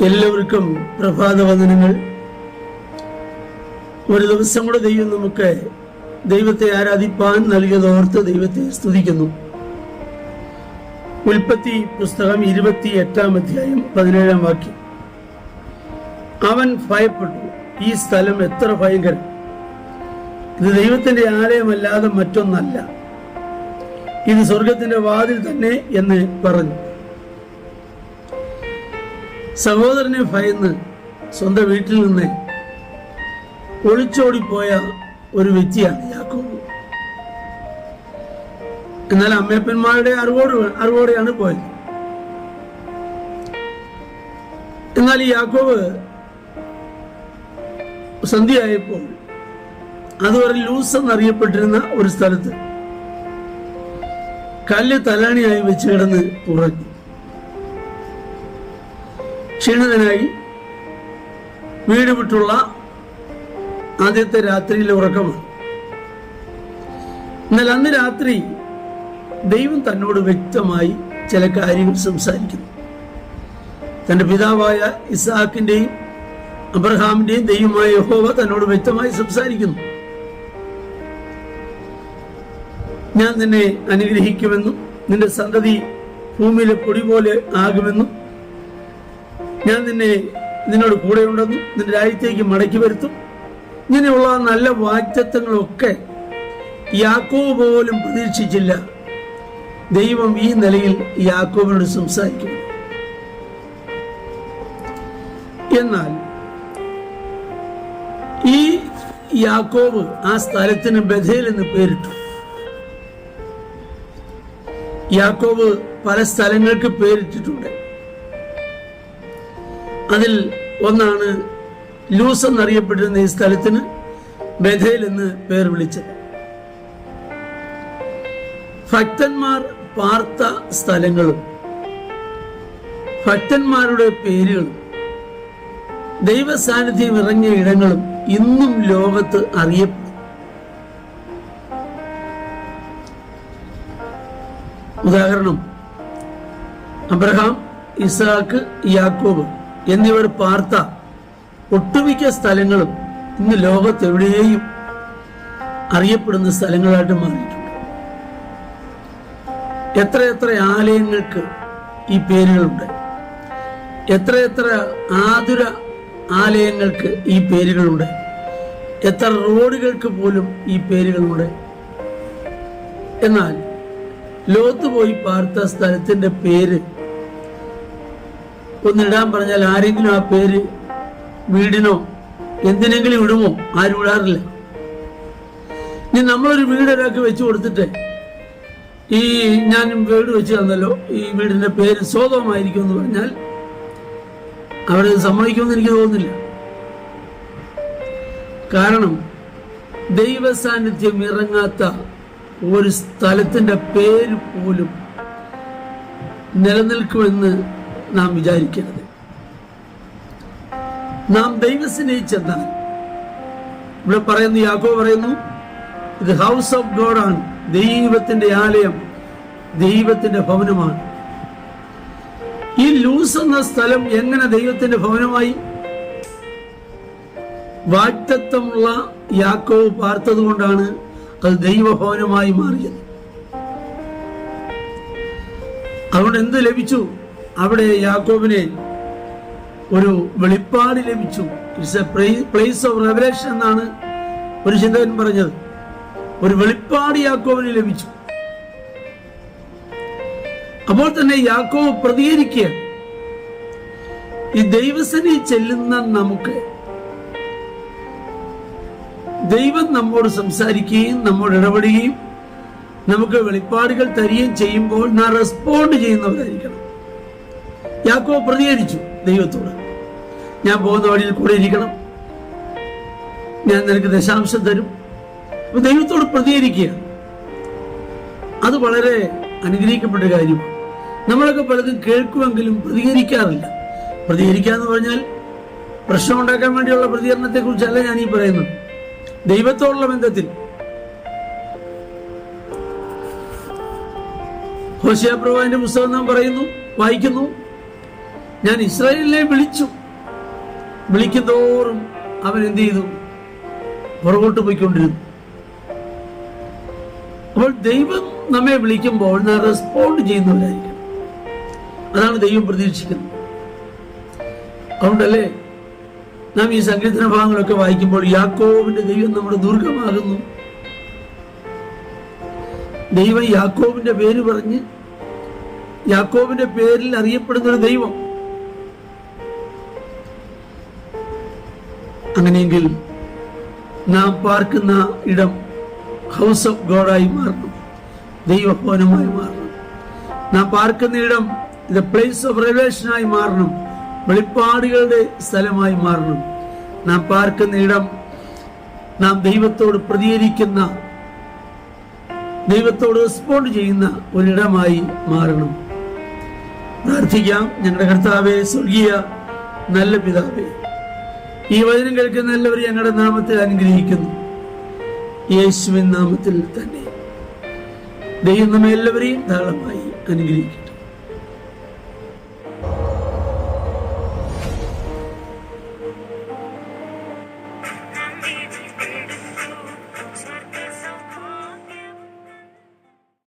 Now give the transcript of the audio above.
എല്ലാവർക്കും പ്രഭാത വന്ദനങ്ങൾ. ഒരു ദിവസം കൂടെ ദൈവം നമുക്ക് ദൈവത്തെ ആരാധിപ്പാൻ നൽകിയത് ഓർത്ത് ദൈവത്തെ സ്തുതിക്കുന്നു. ഉൽപ്പത്തി പുസ്തകം ഇരുപത്തി എട്ടാം അധ്യായം പതിനേഴാം വാക്യം. അവൻ ഭയപ്പെട്ടു. ഈ സ്ഥലം എത്ര ഭയങ്കരം. ഇത് ദൈവത്തിന്റെ ആലയമല്ലാതെ മറ്റൊന്നല്ല. ഇത് സ്വർഗത്തിന്റെ വാതിൽ തന്നെ എന്ന് പറഞ്ഞു. സഹോദരനെ ഭയന്ന് സ്വന്തം വീട്ടിൽ നിന്ന് ഒളിച്ചോടിപ്പോയ ഒരു വ്യക്തിയാണ് യാക്കോബ്. എന്നാൽ അമ്മയപ്പന്മാരുടെ അറിവോട് അറിവോടെയാണ് പോയത്. എന്നാൽ ഈ യാക്കോബ് സന്ധ്യയായപ്പോൾ അതുവരെ ലൂസ് എന്നറിയപ്പെട്ടിരുന്ന ഒരു സ്ഥലത്ത് കല്ല് തലാണിയായി വെച്ച് കിടന്ന് ഉറങ്ങി. ക്ഷീണിതനായി വീട് വിട്ടുള്ള ആദ്യത്തെ രാത്രിയിലെ ഉറക്കമാണ്. എന്നാൽ അന്ന് രാത്രി ദൈവം തന്നോട് വ്യക്തമായി ചില കാര്യങ്ങൾ സംസാരിക്കുന്നു. തന്റെ പിതാവായ ഇസാക്കിന്റെയും അബ്രഹാമിന്റെയും ദൈവമായ യഹോവ തന്നോട് വ്യക്തമായി സംസാരിക്കുന്നു. ഞാൻ നിന്നെ അനുഗ്രഹിക്കുമെന്നും നിന്റെ സന്തതി ഭൂമിയിലെ പൊടി പോലെ ആകുമെന്നും ഞാൻ നിന്നെ നിന്നോട് കൂടെ ഉണ്ടെന്നും നിന്റെ രാജ്യത്തേക്ക് മടക്കി വരുത്തും. ഇങ്ങനെയുള്ള നല്ല വാക്തത്വങ്ങളൊക്കെ യാക്കോബ് പോലും പ്രതീക്ഷിച്ചില്ല. ദൈവം ഈ നിലയിൽ യാക്കോബിനോട് സംസാരിക്കും. എന്നാൽ ഈ യാക്കോബ് ആ സ്ഥലത്തിന് ബഥേൽ എന്ന് പേരിട്ടു. യാക്കോബ് പല സ്ഥലങ്ങൾക്ക് പേരിട്ടിട്ടുണ്ട്. അതിൽ ഒന്നാണ് ലൂസ് എന്നറിയപ്പെട്ടിരുന്ന ഈ സ്ഥലത്തിന് ബഥേൽ എന്ന് പേർ വിളിച്ചത്. ഭക്തന്മാർ പാർത്ത സ്ഥലങ്ങളും ഭക്തന്മാരുടെ പേരുകളും ദൈവ സാന്നിധ്യം ഇറങ്ങിയ ഇടങ്ങളും ഇന്നും ലോകത്ത് അറിയപ്പെടും. ഉദാഹരണം അബ്രഹാം ഇസാക്ക് യാക്കോബ് എന്നിവർ പാർത്ത ഒട്ടുമിക്ക സ്ഥലങ്ങളും ഇന്ന് ലോകത്തെവിടെയും അറിയപ്പെടുന്ന സ്ഥലങ്ങളായിട്ട് മാറിയിട്ടുണ്ട്. എത്രയെത്ര ആലയങ്ങൾക്ക് ഈ പേരുകളുണ്ട്. എത്രയെത്ര ആതുര ആലയങ്ങൾക്ക് ഈ പേരുകളുണ്ട്. എത്ര റോഡുകൾക്ക് പോലും ഈ പേരുകളുണ്ട്. എന്നാൽ ലോത്ത് പോയി പാർത്ത സ്ഥലത്തിന്റെ പേര് ഒന്നിടാൻ പറഞ്ഞാൽ ആരെങ്കിലും ആ പേര് വീടിനോ എന്തിനെങ്കിലും ഇടുമോ? ആരും ഇടാറില്ല. ഇനി നമ്മളൊരു വീട് ഒരാൾക്ക് വെച്ചു കൊടുത്തിട്ട് ഈ ഞാൻ വീട് വെച്ച് തന്നല്ലോ. ഈ വീടിന്റെ പേര് സ്വതമായിരിക്കും എന്ന് പറഞ്ഞാൽ അവിടെ സമ്മതിക്കുമെന്ന് എനിക്ക് തോന്നുന്നില്ല. കാരണം ദൈവ സാന്നിധ്യം ഇറങ്ങാത്ത ഒരു സ്ഥലത്തിന്റെ പേര് പോലും നിലനിൽക്കുമെന്ന് നാം വിചാരിക്കരുത്. നാം ദൈവസ്നേഹിച്ചെന്നാൽ ചെന്നാൽ ഇവിടെ പറയുന്നു യാക്കോ പറയുന്നു ഇത് ഹൗസ് ഓഫ് ഗോഡ് ആണ്. ദൈവത്തിന്റെ ആലയം ദൈവത്തിന്റെ ഭവനമാണ്. ഈ ലൂസ് എന്ന സ്ഥലം എങ്ങനെ ദൈവത്തിന്റെ ഭവനമായി? വാറ്റത്വമുള്ള യാക്കോവ് പാർത്തത് കൊണ്ടാണ് അത് ദൈവഭവനമായി മാറിയത്. അതുകൊണ്ട് എന്ത് ലഭിച്ചു? അവിടെ യാക്കോബിനെ ഒരു വെളിപ്പാട് ലഭിച്ചു. പ്ലേസ് ഓഫ് റെവലേഷൻ എന്നാണ് ഒരു ചിന്തകൻ പറഞ്ഞത്. ഒരു വെളിപ്പാട് യാക്കോബിന് ലഭിച്ചു. അപ്പോൾ തന്നെ യാക്കോബ് പ്രതികരിക്കുക ഈ ദൈവസനി ചെല്ലുന്ന നമുക്ക് ദൈവം നമ്മോട് സംസാരിക്കുകയും നമ്മോട് ഇടപെടുകയും നമുക്ക് വെളിപ്പാടുകൾ തരികയും ചെയ്യുമ്പോൾ നാം റെസ്പോണ്ട് ചെയ്യുന്നവരായിരിക്കണം. യാക്കോ പ്രതികരിച്ചു ദൈവത്തോട്. ഞാൻ പോകുന്ന വഴിയിൽ കൂടെ ഇരിക്കണം. ഞാൻ നിനക്ക് ദശാംശം തരും. അപ്പൊ ദൈവത്തോട് പ്രതികരിക്കുക അത് വളരെ അനുഗ്രഹിക്കപ്പെട്ട കാര്യമാണ്. നമ്മളൊക്കെ പലതും കേൾക്കുമെങ്കിലും പ്രതികരിക്കാറില്ല. പ്രതികരിക്കുക എന്ന് പറഞ്ഞാൽ പ്രശ്നമുണ്ടാക്കാൻ വേണ്ടിയുള്ള പ്രതികരണത്തെ കുറിച്ചല്ല ഞാൻ ഈ പറയുന്നത്. ദൈവത്തോടുള്ള ബന്ധത്തിൽ. ഹോശിയ പ്രഭാവിന്റെ പുസ്തകം നാം പറയുന്നു വായിക്കുന്നു. ഞാൻ ഇസ്രായേലിനെ വിളിച്ചു. വിളിക്കുന്തോറും അവൻ എന്ത് ചെയ്തു? പുറകോട്ട് പോയിക്കൊണ്ടിരുന്നു. അപ്പോൾ ദൈവം നമ്മെ വിളിക്കുമ്പോൾ നാം റെസ്പോണ്ട് ചെയ്യുന്നവരായിരിക്കും അതാണ് ദൈവം പ്രതീക്ഷിക്കുന്നത്. അതുകൊണ്ടല്ലേ നാം ഈ സങ്കീർത്തന ഭാഗങ്ങളൊക്കെ വായിക്കുമ്പോൾ യാക്കോവിന്റെ ദൈവം നമ്മുടെ ദുർഗമാകുന്നു. ദൈവം യാക്കോവിന്റെ പേര് പറഞ്ഞ് യാക്കോവിന്റെ പേരിൽ അറിയപ്പെടുന്ന ഒരു ദൈവം. അങ്ങനെയെങ്കിൽ നാം പാർക്കുന്ന ഇടം ഹൗസ് ഓഫ് ഗോഡായി മാറണം ദൈവഭവനമായി മാറണം നാം പാർക്കുന്ന ഇടം ഇത് പ്ലേസ് ഓഫ് റിലേഷനായി മാറണം വെളിപ്പാടുകളുടെ സ്ഥലമായി മാറണം നാം പാർക്കുന്ന ഇടം നാം ദൈവത്തോട് പ്രതികരിക്കുന്ന ദൈവത്തോട് റെസ്പോണ്ട് ചെയ്യുന്ന ഒരിടമായി മാറണം. പ്രാർത്ഥിക്കാം. ഞങ്ങളുടെ കർത്താവെ സ്വർഗീയ നല്ല പിതാവേ ഈ വചനം കേൾക്കുന്ന എല്ലാവരും ഞങ്ങളുടെ നാമത്തിൽ അനുഗ്രഹിക്കുന്നു. യേശുവിൻ നാമത്തിൽ തന്നെ ദൈവം നമ്മെ എല്ലാവരെയും ധാരാളമായി